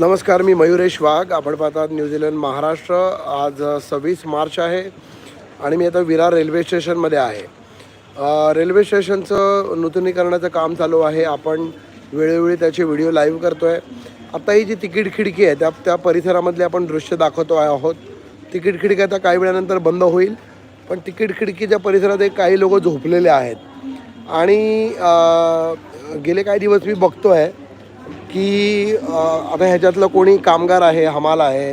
नमस्कार मी मयुरेश वाघ आपण पाहतात न्यूझीलंड महाराष्ट्र. आज सव्वीस मार्च आहे आणि मी आता विरार रेल्वे स्टेशनमध्ये आहे. रेल्वे स्टेशनचं नूतनीकरणाचं काम चालू आहे. आपण वेळोवेळी त्याचे व्हिडिओ लाईव्ह करतो आहे आता ही जी तिकीट खिडकी आहे त्या त्या परिसरामधले आपण दृश्य दाखवतो आहे आहोत. तिकीट खिडकी आता काही वेळानंतर बंद होईल पण तिकीट खिडकीच्या परिसरात एक काही लोक झोपलेले आहेत. आणि गेले काही दिवस मी बघतो आहे की आता ह्याच्यातलं कोणी कामगार आहे हमाल आहे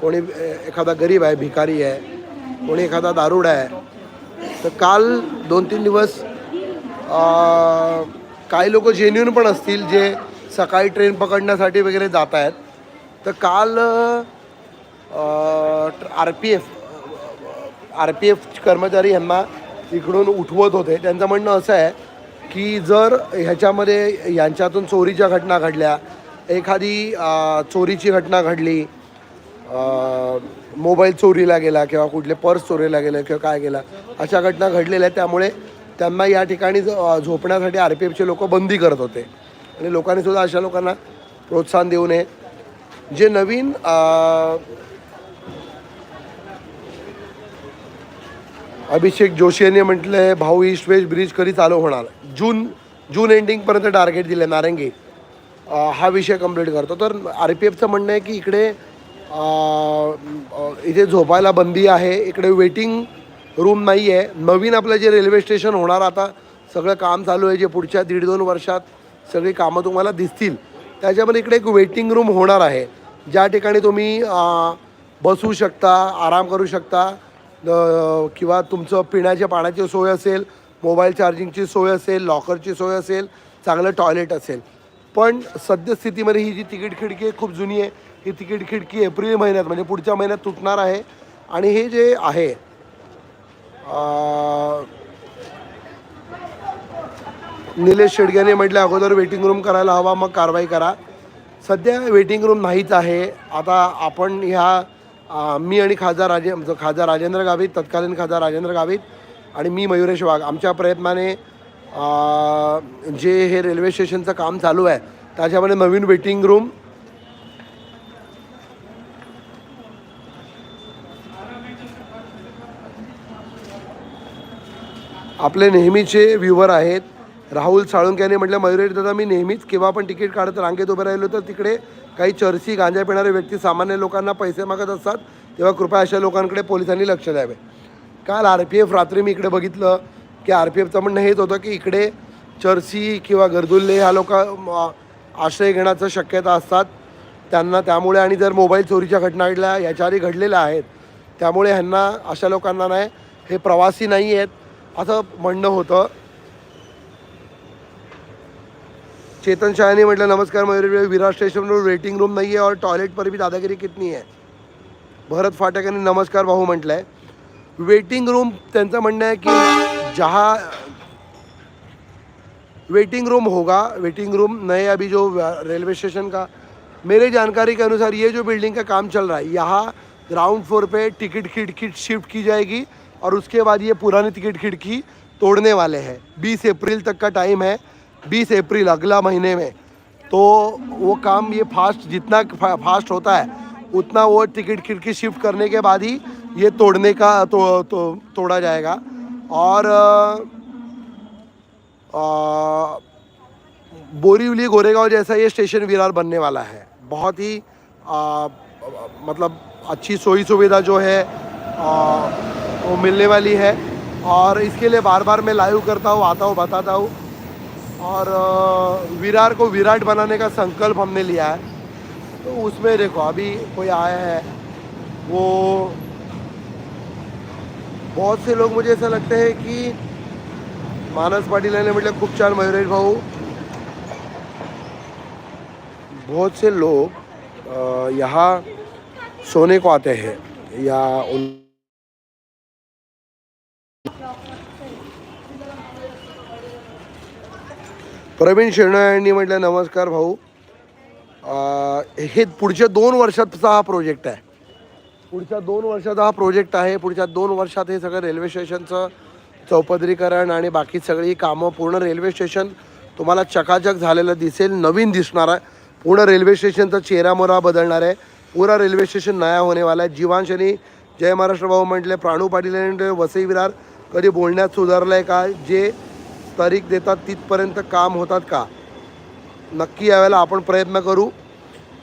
कोणी एखादा गरीब आहे भिकारी आहे कोणी एखादा दारुड आहे तर काल दोन तीन दिवस काही लोक जेन्युन पण असतील जे सकाळी ट्रेन पकडण्यासाठी वगैरे जात आहेत. तर काल R P F R P F कर्मचारी यांना इकडून उठवत होते. त्यांचं म्हणणं असं आहे की जर ह्याच्यामध्ये यांच्यातून चोरीच्या घटना घडल्या एखादी चोरीची घटना घडली मोबाईल चोरीला गेला किंवा कुठले पर्स चोरीला गेलं किंवा काय गेला अशा घटना घडलेल्या आहेत. त्यामुळे त्यांना या ठिकाणी झोपण्यासाठी आर पी एफचे लोक बंदी करत होते. आणि लोकांनी सुद्धा अशा लोकांना प्रोत्साहन देऊ नये. जे नवीन अभिषेक जोशी यांनी म्हटलं आहे भाऊ ईस्ट वेस्ट ब्रिज कधी चालू होणार. जून जून एंडिंगपर्यंत टार्गेट दिले नारंगी. हा विषय कंप्लीट करतो. तर आर पी एफचं म्हणणं आहे की इकडे इथे झोपायला बंदी आहे. इकडे वेटिंग रूम नाही आहे नवीन आपलं जे रेल्वे स्टेशन होणार आता सगळं काम चालू आहे जे पुढच्या दीड दोन वर्षात सगळी कामं तुम्हाला दिसतील. त्याच्यामध्ये इकडे एक वेटिंग रूम होणार आहे. ज्या ठिकाणी तुम्ही बसू शकता आराम करू शकता. किंवा तुमचं पिण्याच्या पाण्याची सोय असेल मोबाईल चार्जिंगची सोय असेल लॉकरची सोय असेल चांगलं टॉयलेट असेल. पण सद्यस्थितीमध्ये ही जी तिकीट खिडकी आहे खूप जुनी आहे. ही तिकीट खिडकी एप्रिल महिन्यात म्हणजे पुढच्या महिन्यात तुटणार आहे. आणि हे जे आहे निलेश शेडग्याने म्हटलं अगोदर वेटिंग रूम करायला हवा मग कारवाई करा. सध्या वेटिंग रूम नाहीच आहे. आता आपण ह्या मी आणि खासदार राजे खासदार राजेंद्र गावित तत्कालीन खासदार राजेंद्र गावित आणि मी मयुरेश वाघ. आमच्या प्रयत्नाने जे हे रेल्वे स्टेशनचं काम चालू आहे त्याच्यामध्ये नवीन वेटिंग रूम आपले नेहमीचे व्ह्युवर आहेत. राहुल साळुंके यांनी म्हटलं मयुरेश दादा मी नेहमीच केव्हा पण तिकीट काढत रांगेत उभे राहिलो तर तिकडे काही चर्ची गांजा पिणारे व्यक्ती सामान्य लोकांना पैसे मागत असतात तेव्हा कृपया अशा लोकांकडे पोलिसांनी लक्ष द्यावे. काल आर पी एफ रात्री मी इकडे बघितलं की आर पी एफचं म्हणणं हेच होतं की इकडे चर्ची किंवा गर्दुल्ले ह्या लोक आश्रय घेण्याचं शक्यता असतात. त्यांना त्यामुळे आणि जर मोबाईल चोरीच्या घटना घडल्या याच्या आधी घडलेल्या आहेत त्यामुळे ह्यांना अशा लोकांना नाही हे प्रवासी नाही आहेत असं म्हणणं होतं. चेतन शाह ने म्हटलं, नमस्कार, मयूर विराट स्टेशनवर वेटिंग रूम नाही आहे और टॉयलेट पर भी दादागिरी कितनी है? भरत फाटक यांनी, नमस्कार भाऊ म्हटलं आहे वेटिंग रूम म्हणणं आहे की जहा वेटिंग रूम होगा, वेटिंग रूम नए अभी जो रेलवे स्टेशन का, मेरे जानकारी के अनुसार ये जो बिल्डिंग का काम चल रहा है, यहाँ ग्राउंड फ्लोर पे टिकट खिड़की शिफ्ट की जाएगी और उसके बाद ये पुरानी टिकट खिड़की तोड़ने वाले हैं. 20 अप्रैल तक का टाइम है। 20 अप्रैल अगला महीने में। तो वो काम ये फास्ट जितना फास्ट होता है उतना वो टिकट खिड़की शिफ्ट करने के बाद ही ये तोड़ने का तो, तो तोड़ा जाएगा। और बोरीवली गोरेगांव जैसा ये स्टेशन विरार बनने वाला है। बहुत ही आ, मतलब अच्छी सोई सुविधा जो है आ, वो मिलने वाली है। और इसके लिए बार बार मैं लाइव करता हूँ आता हूँ बताता हूँ। और विरार को विराट बनाने का संकल्प हमने लिया है। तो उसमें देखो, अभी कोई आया है, वो बहुत से लोग मुझे ऐसा लगता है कि मानस पाटिल ने मतलब खूब छान मयुरेश भाऊ। बहुत से लोग यहाँ सोने को आते हैं या उन प्रवीण शिरणायांनी यांनी म्हटलं नमस्कार भाऊ. हे पुढच्या दोन वर्षाचा हा प्रोजेक्ट आहे. पुढच्या दोन वर्षाचा हा प्रोजेक्ट आहे. पुढच्या दोन वर्षात हे सगळं रेल्वे स्टेशनचं चौपदरीकरण आणि बाकी सगळी कामं पूर्ण रेल्वे स्टेशन तुम्हाला चकाचक झालेलं दिसेल नवीन दिसणार आहे. पूर्ण रेल्वे स्टेशनचा चेहरा मोरा बदलणार आहे. पुरा रेल्वे स्टेशन नया होणेवाला आहे. जीवांशनी जय महाराष्ट्र भाऊ म्हटले प्राणू पाटील आणि वसई विरार कधी बोलण्यात सुधारलं आहे का? जे तारीख देतात तिथपर्यंत काम होतात का? नक्की यावेळेला आपण प्रयत्न करू.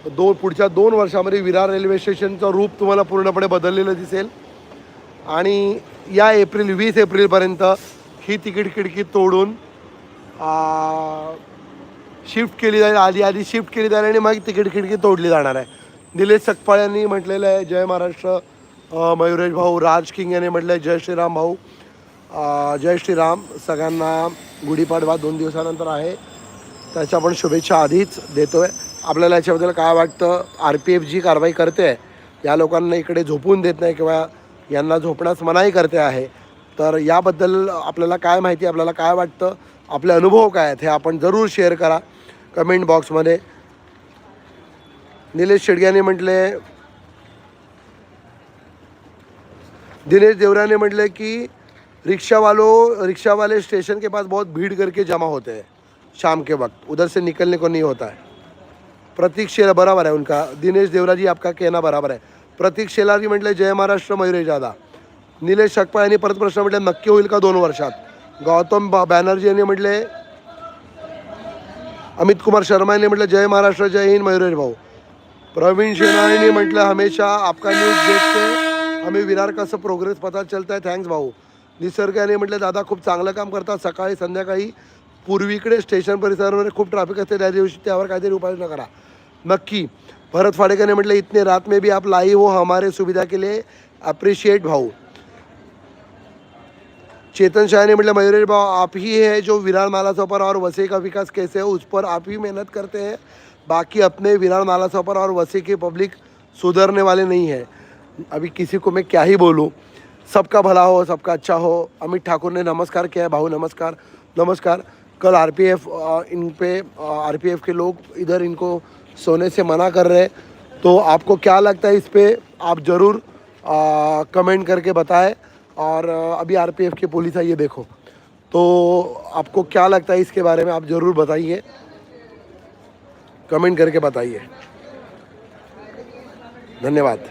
दोन पुढच्या दोन वर्षामध्ये विरार रेल्वे स्टेशनचं रूप तुम्हाला पूर्णपणे बदललेलं दिसेल. आणि या एप्रिल वीस एप्रिलपर्यंत ही तिकीट खिडकी तोडून शिफ्ट केली जाईल. आधी आधी शिफ्ट केली जाईल आणि मग तिकीट खिडकी तोडली जाणार आहे. निलेश सकपाळ यांनी म्हटलेलं आहे जय महाराष्ट्र. मयुरेश भाऊ राज किंग यांनी म्हटलं आहे जय श्रीराम भाऊ. जय श्रीराम. सगळ्यांना गुढीपाडवा दोन दिवसानंतर आहे. त्याच्या आपण शुभेच्छा आधीच देतो आहे आपल्याला याच्याबद्दल काय वाटतं? आर पी एफ जी कारवाई करते. आहे या लोकांना इकडे झोपून देत नाही किंवा यांना झोपण्यास मनाई करते आहे. तर याबद्दल आपल्याला काय माहिती? आपल्याला काय वाटतं? आपले अनुभव काय आहेत? हे आपण जरूर शेअर करा. कमेंट बॉक्समध्ये निलेश शेडग्याने म्हटले दिनेश देवराने म्हटले की रिक्शा वालों रिक्शा वाले स्टेशन के पास बहुत भीड़ करके जमा होते हैं, शाम के वक्त। उधर से निकलने को नहीं होता है। प्रतीक शेला बराबर है उनका। दिनेश देवरा जी आपका कहना बराबर है। प्रतीक शेलार जी म्हटले, जय महाराष्ट्र मयुरेश दादा निलेश शकपाळ यांनी परत प्रश्न म्हटले, नक्की होईल का दोन वर्षात? गौतम बॅनर्जी यांनी म्हटले, अमित कुमार शर्मा यांनी म्हटलं, जय महाराष्ट्र, जय हिंद मयुरेश भाऊ. प्रवीण शेनाळीने म्हटलं, हमेशा आपका न्यूज़ देखते हमें विरार का सब प्रोग्रेस पता चलता है। थँक्स भाऊ. निसर्ग यांनी म्हटलं, दादा, खूप चांगलं काम करतात. सकाळी, संध्याकाळी पूर्वीकडे स्टेशन परिसरामध्ये खूप ट्रॅफिक असते. त्या दिवशी त्यावर काहीतरी उपाययोजना करा. नक्की. भरत फाडेकरने म्हटलं इतने रात में भी आप लाई हो, हमारे सुविधा के लिए अप्रिशिएट भाऊ. चेतन शाह ने मतलब मयूरेश भाव आप ही है जो विरार नाला सफ़र और वसी का विकास कैसे हो, उस पर आप ही मेहनत करते हैं. बाकी अपने विरार माला सफ़र और वसी की पब्लिक सुधरने वाले नहीं है. अभी किसी को मैं क्या ही बोलूँ? सबका भला हो, सबका अच्छा हो। अमित ठाकुर ने नमस्कार किया है भाऊ नमस्कार। नमस्कार। कल आरपीएफ इन पे आरपीएफ के लोग इधर इनको सोने से मना कर रहे तो आपको क्या लगता है इस पर आप ज़रूर कमेंट करके बताएँ। और अभी आरपीएफ की पुलिस है, देखो। तो आपको क्या लगता है इसके बारे में? आप ज़रूर बताइए। कमेंट करके बताइए। धन्यवाद।